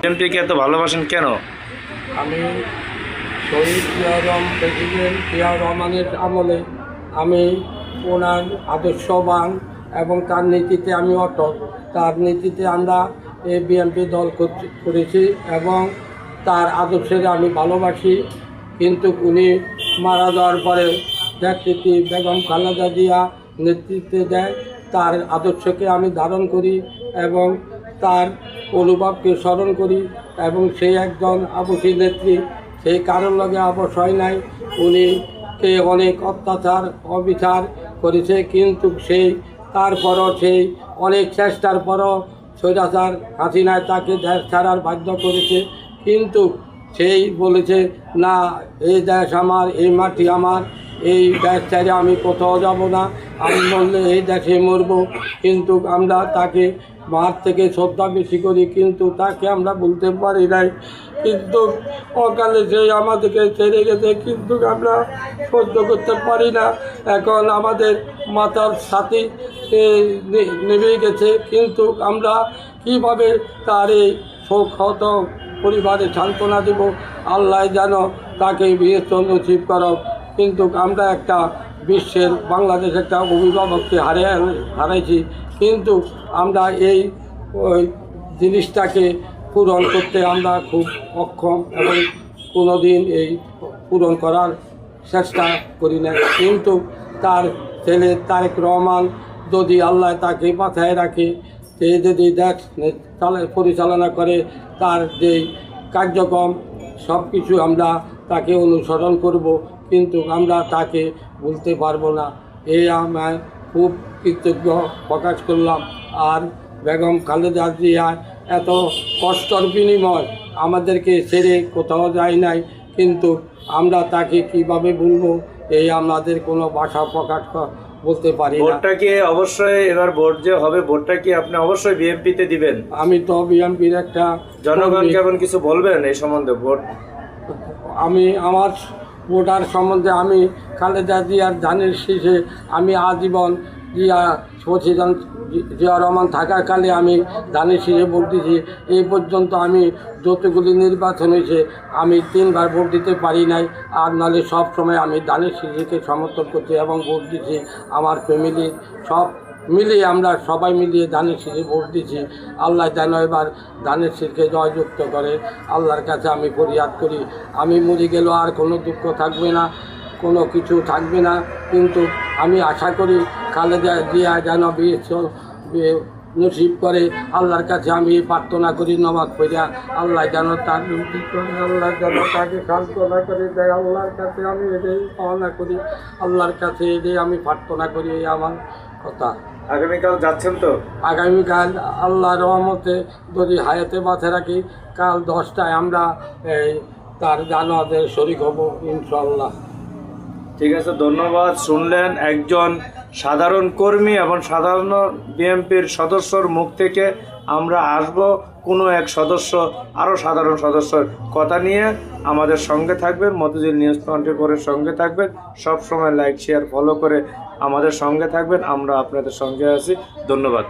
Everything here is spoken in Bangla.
বিএনপিকে এত ভালোবাসেন কেন? আমি শহীদ প্রেসিডেন্ট জিয়া রহমানের আমলে আমি ওনার আদর্শবান এবং তার নীতিতে আমি অটল। তার নীতিতে আমরা এই বিএনপি দল করেছি এবং তার আদর্শের আমি ভালোবাসি। কিন্তু উনি মারা যাওয়ার পরে ব্যক্তিটি বেগম খালেদা জিয়া নেতৃত্বে দেয়। তার আদর্শকে আমি ধারণ করি এবং তার অনুভবকে স্মরণ করি এবং সেই একজন আবসী নেত্রী সেই কারণ লগে অবশ্যই নাই। উনি কে অনেক অত্যাচার, অবিচার করেছে কিন্তু সেই তারপরও সেই অনেক চেষ্টার পরও স্বৈরাচার, হাসিনায় তাকে দেশ ছাড়ার বাধ্য করেছে। কিন্তু সেই বলেছে, না, এই দেশ আমার, এই মাটি আমার, এই দেশ ছেড়ে আমি কোথাও যাব না। আমি বললে, এই দেশে মরব। কিন্তু আমরা তাকে মার থেকে শ্রদ্ধা বেশি করি, কিন্তু তাকে আমরা বলতে পারি নাই। কিন্তু অকালে সেই আমাদেরকে ছেড়ে গেছে, কিন্তু আমরা সহ্য করতে পারি না। এখন আমাদের মাতার সাথী নেমে গেছে, কিন্তু আমরা কীভাবে তার এই শোকহত পরিবারে সান্ত্বনা দেব? আল্লাহ যেন তাকে বিয়ের চন্দ্র নসিব করো কিন্তু আমরা একটা বিশ্বের বাংলাদেশ একটা অভিভাবককে হারিয়ে হারাইছি। কিন্তু আমরা এই জিনিসটাকে পূরণ করতে আমরা খুব অক্ষম এবং কোনো দিন এই পূরণ করার চেষ্টা করি না কিন্তু তার ছেলে তারেক রহমান যদি আল্লাহ তাকে মাথায় রাখে, সে যদি চালা- পরিচালনা করে, তার যে কার্যক্রম সব কিছু আমরা তাকে অনুসরণ করব। কিন্তু আমরা তাকে বলতে পারব না। এই আমার খুব কৃতজ্ঞ প্রকাশ করলাম। আর বেগম খালেদা জিয়া এত কষ্টর বিনিময় আমাদেরকে ছেড়ে কোথাও যায় নাই। কিন্তু আমরা তাকে কীভাবে বলব এই আমাদের কোনো ভাষা প্রকাশ বলতে পারি ভোটটা কি অবশ্যই এবার ভোট যে হবে ভোটটা কি আপনি অবশ্যই বিএনপিতে দিবেন? আমি তো বিএনপির একটা জনগণ। কেমন কিছু বলবেন এই সম্বন্ধে ভোট? আমি আমার ভোটার সম্বন্ধে আমি খালেদা জিয়ার ধানের শেষে আমি আজীবন জিয়া সচিদান জিয়া রহমান থাকাকালে আমি ধানের শীষে ভোট দিয়েছি। এই পর্যন্ত আমি যতগুলি নির্বাচন হয়েছে, আমি তিনবার ভোট দিতে পারি নাই। আর নাহলে সব সময় আমি ধানের শীষকে সমর্থন করছি এবং ভোট দিচ্ছি আমার ফ্যামিলির সব মিলিয়ে আমরা সবাই মিলিয়ে ধানের শীষে ভোট দিচ্ছি আল্লাহ যেন এবার ধানের শীষকে জয়যুক্ত করে। আল্লাহর কাছে আমি ফরিয়াদ করি। আমি মরে গেলেও আর কোনো দুঃখ থাকবে না, কোনো কিছু থাকবে না। কিন্তু আমি আশা করি খালেদা জিয়া যেন বিয়ে নসিব করে। আল্লাহর কাছে আমি প্রার্থনা করি, নমাজ পড়িয়া আল্লাহ যেন তার নসিব করে, আল্লাহ যেন তাকে সান্ত্বনা করে দেয়। আল্লাহর কাছে আমি এটাই পাওনা করি। আল্লাহর কাছে এটাই আমি প্রার্থনা করি আমার কথা। আগামীকাল যাচ্ছেন তো? আগামীকাল আল্লাহ রহমতে যদি হায়াতে মাথায় রাখি কাল দশটায় আমরা এই তার জানোয়াদের শরিক হব ইনশাল্লাহ ঠিক আছে ধন্যবাদ। শুনলেন একজন সাধারণ কর্মী এবং সাধারণ বিএনপির সদস্যর মুখ থেকে আমরা আসব কোনো এক সদস্য আরও সাধারণ সদস্যর কথা নিয়ে। আমাদের সঙ্গে থাকবেন, মতিঝিল নিউজ টোয়েন্টি ফোরের সঙ্গে থাকবেন। সবসময় লাইক, শেয়ার, ফলো করে আমাদের সঙ্গে থাকবেন। আমরা আপনাদের সঙ্গে আছি। ধন্যবাদ।